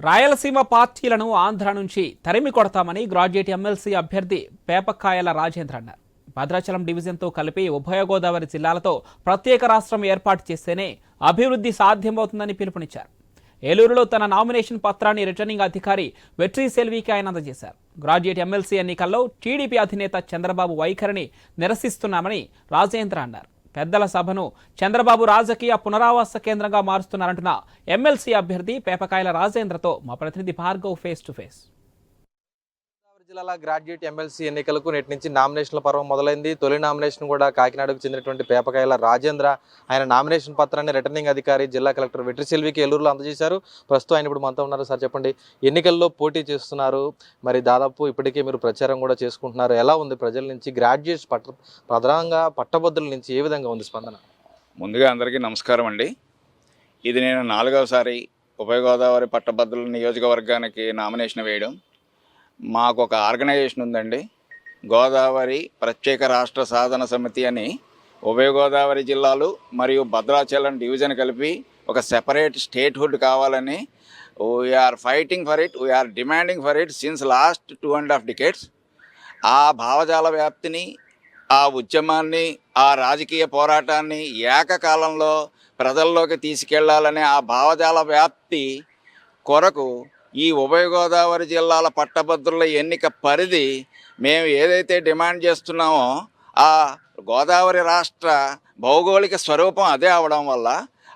రాయలసీమ పార్టీలను ఆంధ్ర నుంచి తరిమి కొడతామని గ్రాడ్యుయేట్ ఎమ్మెల్సీ అభ్యర్థి పేపకాయల రాజేంద్ర అన్నారు. భద్రాచలం డివిజన్తో కలిపి ఉభయ గోదావరి జిల్లాలతో ప్రత్యేక రాష్ట్రం ఏర్పాటు చేస్తేనే అభివృద్ధి సాధ్యమవుతుందని పిలుపునిచ్చారు. ఏలూరులో తన నామినేషన్ పత్రాన్ని రిటర్నింగ్ అధికారి వెట్రీ సెల్వీకి ఆయన అందజేశారు. గ్రాడ్యుయేట్ ఎమ్మెల్సీ ఎన్నికల్లో టీడీపీ అధినేత చంద్రబాబు వైఖరిని నిరసిస్తున్నామని రాజేంద్ర అన్నారు. పెద్దల సభను చంద్రబాబు రాజకీయ పునరావాస కేంద్రంగా మారుస్తున్నారంటున్న ఎమ్మెల్సీ అభ్యర్థి పేపకాయల రాజేంద్రతో మా ప్రతినిధి భార్గవ్ ఫేస్ టు ఫేస్ జిల్లాల గ్రాడ్యుయేట్ ఎమ్మెల్సీ ఎన్నికలకు నేటి నుంచి నామినేషన్ల పర్వం మొదలైంది. తొలి నామినేషన్ కూడా కాకినాడకు చెందినటువంటి పేపకాయల రాజేంద్ర. ఆయన నామినేషన్ పత్రాన్ని రిటర్నింగ్ అధికారి జిల్లా కలెక్టర్ వెట్రిసెల్వికి ఏలూరులో అందజేశారు. ప్రస్తుతం ఆయన ఇప్పుడు మనతో ఉన్నారు. సార్ చెప్పండి. ఎన్నికల్లో పోటీ చేస్తున్నారు. మరి దాదాపు ఇప్పటికే మీరు ప్రచారం కూడా చేసుకుంటున్నారు. ఎలా ఉంది ప్రజల నుంచి గ్రాడ్యుయేట్స్ పట్ట ప్రధానంగా పట్టభద్రుల నుంచి ఏ విధంగా ఉంది స్పందన? ముందుగా అందరికీ నమస్కారం అండి. ఇది నేను నాలుగవసారి ఉభయ గోదావరి పట్టభద్రుల నియోజకవర్గానికి నామినేషన్ వేయడం. మాకు ఒక ఆర్గనైజేషన్ ఉందండి. గోదావరి ప్రత్యేక రాష్ట్ర సాధన సమితి అని ఉభయ గోదావరి జిల్లాలు మరియు భద్రాచలం డివిజన్ కలిపి ఒక సెపరేట్ స్టేట్హుడ్ కావాలని we are fighting for it we are demanding for it since last two and half decades ఆ భావజాల వ్యాప్తిని ఆ ఉద్యమాన్ని ఆ రాజకీయ పోరాటాన్ని ఏకకాలంలో ప్రజల్లోకి తీసుకెళ్ళాలనే ఆ భావజాల వ్యాప్తి కొరకు ఈ ఉభయ గోదావరి జిల్లాల పట్టభద్రుల ఎన్నిక పరిధి మేము ఏదైతే డిమాండ్ చేస్తున్నామో ఆ గోదావరి రాష్ట్ర భౌగోళిక స్వరూపం అదే అవడం వల్ల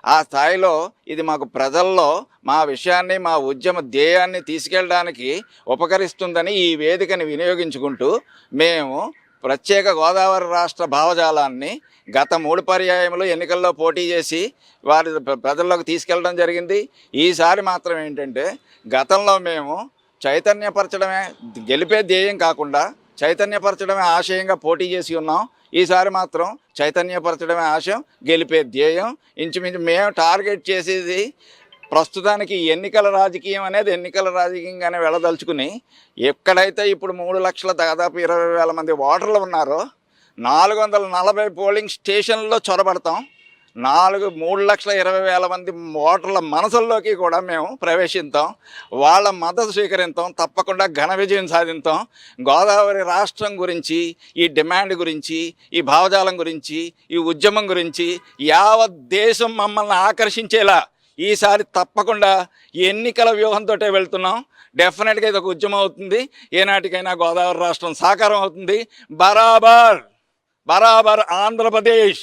ఆ స్థాయిలో ఇది మాకు ప్రజల్లో మా విషయాన్ని మా ఉద్యమ ధ్యేయాన్ని తీసుకెళ్ళడానికి ఉపకరిస్తుందని ఈ వేదికని వినియోగించుకుంటూ మేము ప్రత్యేక గోదావరి రాష్ట్ర భావజాలాన్ని గత మూడు పర్యాయములు ఎన్నికల్లో పోటీ చేసి వారి ప్రజల్లోకి తీసుకెళ్ళడం జరిగింది. ఈసారి మాత్రం ఏంటంటే గతంలో మేము చైతన్యపరచడమే గెలిపే ధ్యేయం కాకుండా చైతన్యపరచడమే ఆశయంగా పోటీ చేసి ఉన్నాం. ఈసారి మాత్రం చైతన్యపరచడమే ఆశయం గెలిపే ధ్యేయం. ఇంచుమించు మేము టార్గెట్ చేసేది ప్రస్తుతానికి ఎన్నికల రాజకీయం అనేది ఎన్నికల రాజకీయంగానే వెళ్ళదలుచుకుని ఎక్కడైతే ఇప్పుడు మూడు లక్షల దాదాపు ఇరవై వేల మంది ఓటర్లు ఉన్నారో నాలుగు వందల నలభై పోలింగ్ స్టేషన్లో చొరబడతాం. నాలుగు మూడు లక్షల ఇరవై వేల మంది ఓటర్ల మనసుల్లోకి కూడా మేము ప్రవేశిస్తాం వాళ్ళ మద్దతు స్వీకరిస్తాం తప్పకుండా ఘన విజయం సాధిస్తాం గోదావరి రాష్ట్రం గురించి ఈ డిమాండ్ గురించి ఈ భావజాలం గురించి ఈ ఉద్యమం గురించి యావత్ దేశం మమ్మల్ని ఆకర్షించేలా ఈసారి తప్పకుండా ఎన్నికల వ్యూహంతో వెళ్తున్నాం. డెఫినెట్గా ఇది ఒక ఉద్యమం అవుతుంది. ఏనాటికైనా గోదావరి రాష్ట్రం సాకారం అవుతుంది. బరాబర్ బరాబర్ ఆంధ్రప్రదేశ్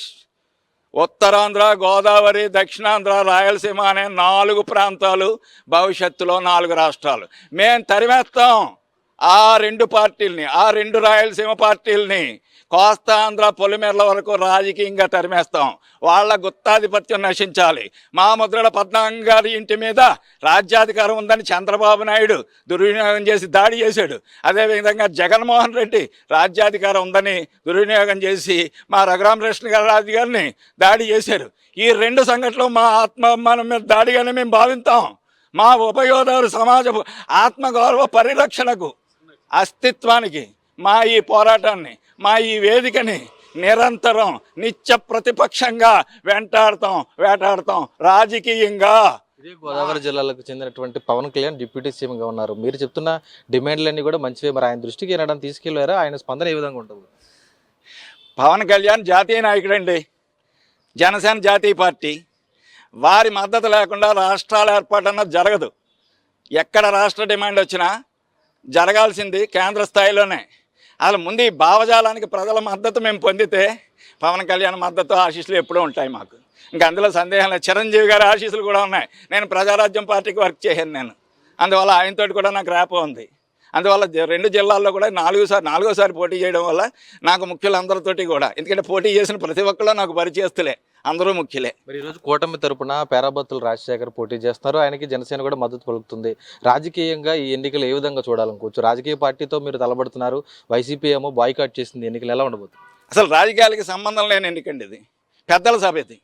ఉత్తరాంధ్ర గోదావరి దక్షిణాంధ్ర రాయలసీమ అనే నాలుగు ప్రాంతాలు భవిష్యత్తులో నాలుగు రాష్ట్రాలు. మేము తరిమేస్తాం. ఆ రెండు పార్టీల్ని ఆ రెండు రాయలసీమ పార్టీల్ని కోస్తాంధ్ర పొలిమేరల వరకు రాజకీయంగా తరిమేస్తాం. వాళ్ళ గుత్తాధిపత్యం నశించాలి. మా ముద్రల పద్మనాభం గారి ఇంటి మీద రాజ్యాధికారం ఉందని చంద్రబాబు నాయుడు దుర్వినియోగం చేసి దాడి చేశాడు. అదేవిధంగా జగన్మోహన్ రెడ్డి రాజ్యాధికారం ఉందని దుర్వినియోగం చేసి మా రఘురామకృష్ణ గారి గారిని దాడి చేశారు. ఈ రెండు సంఘటనలు మా ఆత్మాభిమానం మీద దాడిగానే మేము భావిస్తాం మా ఉపయోగదారు సమాజపు ఆత్మగౌరవ పరిరక్షణకు అస్తిత్వానికి మా ఈ పోరాటాన్ని మా ఈ వేదికని నిరంతరం నిత్య ప్రతిపక్షంగా వెంటాడతాం వేటాడతాం. రాజకీయంగా. ఇదే గోదావరి జిల్లాలకు చెందినటువంటి పవన్ కళ్యాణ్ డిప్యూటీ సీఎంగా ఉన్నారు. మీరు చెప్తున్న డిమాండ్లన్నీ కూడా మంచివే. మరి ఆయన దృష్టికి ఏనడం తీసుకెళ్ళారా? ఆయన స్పందన ఏ విధంగా ఉంటుంది? పవన్ కళ్యాణ్ జాతీయ నాయకుడండి జనసేన జాతీయ పార్టీ. వారి మద్దతు లేకుండా రాష్ట్రాల ఏర్పాటు అన్నది జరగదు. ఎక్కడ రాష్ట్ర డిమాండ్ వచ్చినా జరగాల్సింది కేంద్ర స్థాయిలోనే. అసలు ముందు ఈ భావజాలానికి ప్రజల మద్దతు మేము పొందితే పవన్ కళ్యాణ్ మద్దతు ఆశీస్సులు ఎప్పుడూ ఉంటాయి మాకు. ఇంకా అందులో సందేహం లేదు. చిరంజీవి గారి ఆశీస్సులు కూడా ఉన్నాయి. నేను ప్రజారాజ్యం పార్టీకి వర్క్ చేశాను నేను. అందువల్ల ఆయనతోటి కూడా నాకు ర్యాపో ఉంది. అందువల్ల రెండు జిల్లాల్లో కూడా నాలుగోసారి నాలుగోసారి పోటీ చేయడం వల్ల నాకు ముఖ్యులందరితోటి కూడా. ఎందుకంటే పోటీ చేసిన ప్రతి ఒక్కళ్ళు నాకు పరిచయస్తులే. అందరూ ముఖ్యులే. మరి ఈరోజు కూటమి తరపున పేరాబత్తులు రాజశేఖర్ పోటీ చేస్తున్నారు. ఆయనకి జనసేన కూడా మద్దతు పలుకుతుంది. రాజకీయంగా ఈ ఎన్నికలు ఏ విధంగా చూడాలనుకోవచ్చు? రాజకీయ పార్టీతో మీరు తలబడుతున్నారు వైసీపీ ఏమో బాయ్కాట్ చేసింది. ఎన్నికలు ఎలా ఉండబోతుంది అసలు రాజకీయాలకి సంబంధం లేని ఎన్నికండి ఇది పెద్దల సభ ఇది.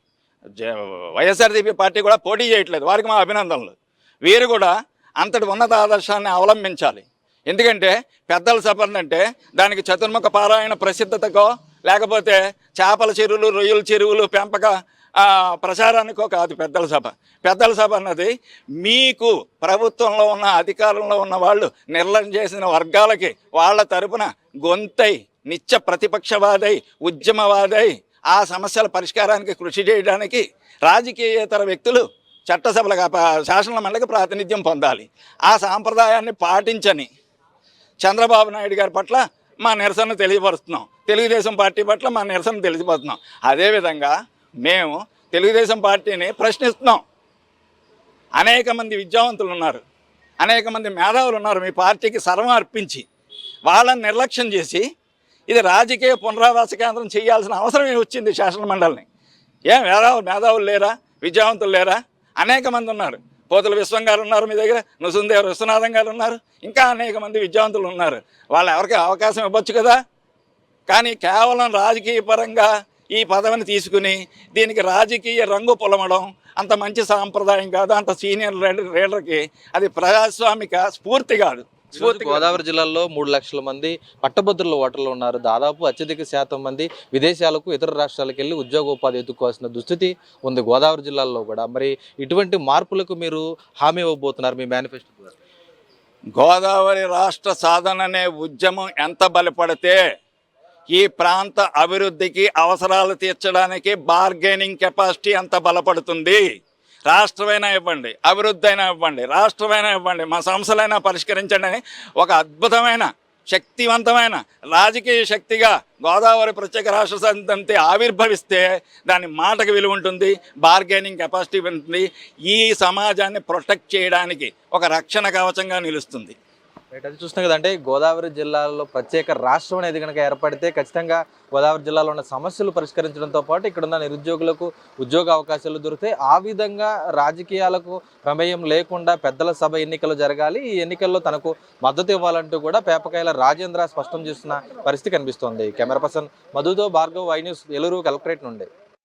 వైఎస్ఆర్సీపీ పార్టీ కూడా పోటీ చేయట్లేదు. వారికి మా అభినందనలు. వీరు కూడా అంతటి ఉన్నత ఆదర్శాన్ని అవలంబించాలి. ఎందుకంటే పెద్దల సభ అంటే దానికి చతుర్ముఖ పారాయణ ప్రసిద్ధతకో లేకపోతే చేపల చెరువులు రొయ్యల చెరువులు పెంపక ప్రచారానికో కాదు పెద్దల సభ పెద్దల సభ అన్నది మీకు ప్రభుత్వంలో ఉన్న అధికారంలో ఉన్న వాళ్ళు నిర్లయం చేసిన వర్గాలకి వాళ్ళ తరపున గొంతై నిత్య ప్రతిపక్షవాదై ఉద్యమవాదై ఆ సమస్యల పరిష్కారానికి కృషి చేయడానికి రాజకీయేతర వ్యక్తులు చట్టసభలకు ప- శాసన మండలికి ప్రాతినిధ్యం పొందాలి. ఆ సాంప్రదాయాన్ని పాటించని చంద్రబాబు నాయుడు గారి పట్ల మా నిరసన తెలియపరుస్తున్నాం. తెలుగుదేశం పార్టీ పట్ల మా నిరసన తెలియపరుస్తున్నాం. అదేవిధంగా మేము తెలుగుదేశం పార్టీని ప్రశ్నిస్తున్నాం. అనేక మంది విద్యావంతులు ఉన్నారు. అనేక మంది మేధావులు ఉన్నారు మీ పార్టీకి సర్వం అర్పించి వాళ్ళని నిర్లక్ష్యం చేసి ఇది రాజకీయ పునరావాస కేంద్రం చేయాల్సిన అవసరం వచ్చింది శాసన మండలిని ఏం మేధావులు మేధావులు లేరా? విద్యావంతులు లేరా? అనేక మంది ఉన్నారు. పోతుల విశ్వం గారు ఉన్నారు మీ దగ్గర నృసిందేవ విశ్వనాథం గారు ఉన్నారు ఇంకా అనేక మంది విద్యావంతులు ఉన్నారు వాళ్ళు ఎవరికి అవకాశం ఇవ్వచ్చు కదా కానీ కేవలం రాజకీయ పరంగా ఈ పదవిని తీసుకుని దీనికి రాజకీయ రంగు పొలమడం అంత మంచి సాంప్రదాయం కాదు అంత సీనియర్ లీడర్- లీడర్కి అది ప్రజాస్వామిక స్ఫూర్తి కాదు. గోదావరి జిల్లాలో మూడు లక్షల మంది పట్టభద్రుల ఓటర్లు ఉన్నారు. దాదాపు అత్యధిక శాతం మంది విదేశాలకు ఇతర రాష్ట్రాలకు వెళ్ళి ఉద్యోగోపాధి ఎత్తుకోవాల్సిన దుస్థితి ఉంది గోదావరి జిల్లాలో కూడా. మరి ఇటువంటి మార్పులకు మీరు హామీ ఇవ్వబోతున్నారు మీ మేనిఫెస్టో ద్వారా. గోదావరి రాష్ట్ర సాధన అనే ఉద్యమం ఎంత బలపడితే ఈ ప్రాంత అభివృద్ధికి అవసరాలు తీర్చడానికి బార్గెనింగ్ కెపాసిటీ అంత బలపడుతుంది? రాష్ట్రమైనా ఇవ్వండి అభివృద్ధి అయినా ఇవ్వండి రాష్ట్రమైనా ఇవ్వండి మా సమస్యలైనా పరిష్కరించండి అని ఒక అద్భుతమైన శక్తివంతమైన రాజకీయ శక్తిగా గోదావరి ప్రత్యేక రాష్ట్ర సమితి ఆవిర్భవిస్తే దాని మాటకు విలువ ఉంటుంది బార్గెనింగ్ కెపాసిటీ ఉంటుంది. ఈ సమాజాన్ని ప్రొటెక్ట్ చేయడానికి ఒక రక్షణ కవచంగా నిలుస్తుంది. రైట్ అది చూస్తున్నాం కదంటే గోదావరి జిల్లాలో ప్రత్యేక రాష్ట్రం అనేది కనుక ఏర్పడితే ఖచ్చితంగా గోదావరి జిల్లాలో ఉన్న సమస్యలు పరిష్కరించడంతో పాటు ఇక్కడ ఉన్న నిరుద్యోగులకు ఉద్యోగ అవకాశాలు దొరుకుతాయి ఆ విధంగా రాజకీయాలకు ప్రమేయం లేకుండా పెద్దల సభ ఎన్నికలు జరగాలి. ఈ ఎన్నికల్లో తనకు మద్దతు ఇవ్వాలంటూ కూడా పేపకాయల రాజేంద్ర స్పష్టం చేస్తున్న పరిస్థితి కనిపిస్తోంది. Camera person మధుతో Bhargav Y news Eluru collectorate నుండి.